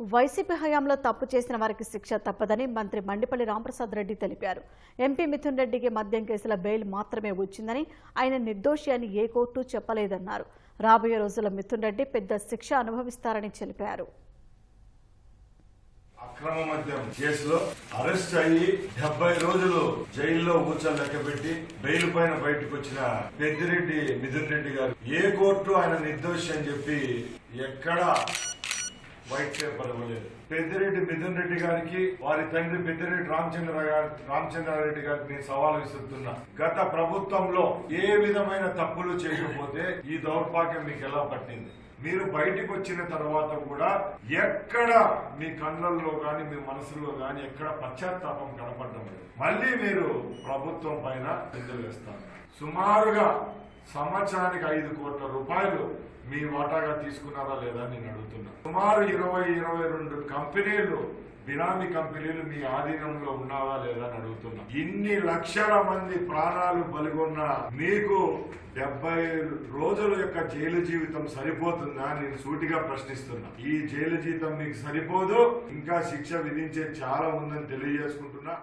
YCP హయాంలో తప్పు చేసిన వారికి శిక్ష తప్పదని మంత్రి మండిపల్లి రామప్రసాద్ రెడ్డి తెలిపారు. ఎంపీ మిథున్ రెడ్డికి మద్యం కేసుల బెయిల్ మాత్రమే వచ్చిందని ఆయన నిర్దోషి అని ఏ కోర్టు చెప్పలేదన్నారు. రాబోయే రోజుల్లో మిథున్ రెడ్డి పెద్ద శిక్ష అనుభవిస్తారని తెలిపారు అక్రమ మద్యం కేసులో అరెస్ట్ అయ్యి డెబ్బై రోజులు జైల్లో కూర్చొని లెక్క పెట్టి బెయిల్ పైన బయటకు వచ్చిన పెద్దిరెడ్డి మిథున్ రెడ్డి గారు ఏ కోర్టు ఆయన నిర్దోషి అని చెప్పి ఎక్కడ వైట్ పేపర్ ఇవ్వలేదు. పెద్దిరెడ్డి మిథున్ రెడ్డి గారికి వారి తండ్రి పెద్దిరెడ్డి రామచంద్ర గారి రామచంద్రారెడ్డి గారికి నేను సవాల్ విసురుతున్నా. గత ప్రభుత్వంలో ఏ విధమైన తప్పులు చేయకపోతే ఈ దౌర్భాగ్యం మీకు ఎలా పట్టింది? మీరు బయటికి వచ్చిన తర్వాత కూడా ఎక్కడ మీ కళ్ళల్లో గాని మీ మనసులో గాని ఎక్కడ పశ్చాత్తాపం కనపడడం లేదు. మళ్ళీ మీరు ప్రభుత్వం పైన నిందలు వేస్తారు. సుమారుగా సంవత్సరానికి ఐదు కోట్ల రూపాయలు మీ వాటాగా తీసుకున్నారా లేదా నేను అడుగుతున్నా. సుమారు ఇరవై ఇరవై రెండు కంపెనీలు బినామీ కంపెనీలు మీ ఆధీనంలో ఉన్నావా లేదా అని అడుగుతున్నా. ఇన్ని లక్షల మంది ప్రాణాలు బలిగొన్న మీకు డెబ్బై రోజుల యొక్క జైలు జీవితం సరిపోతుందా అని నేను సూటిగా ప్రశ్నిస్తున్నా. ఈ జైలు జీవితం మీకు సరిపోదు ఇంకా శిక్ష విధించే చాలా ఉందని తెలియజేసుకుంటున్నా.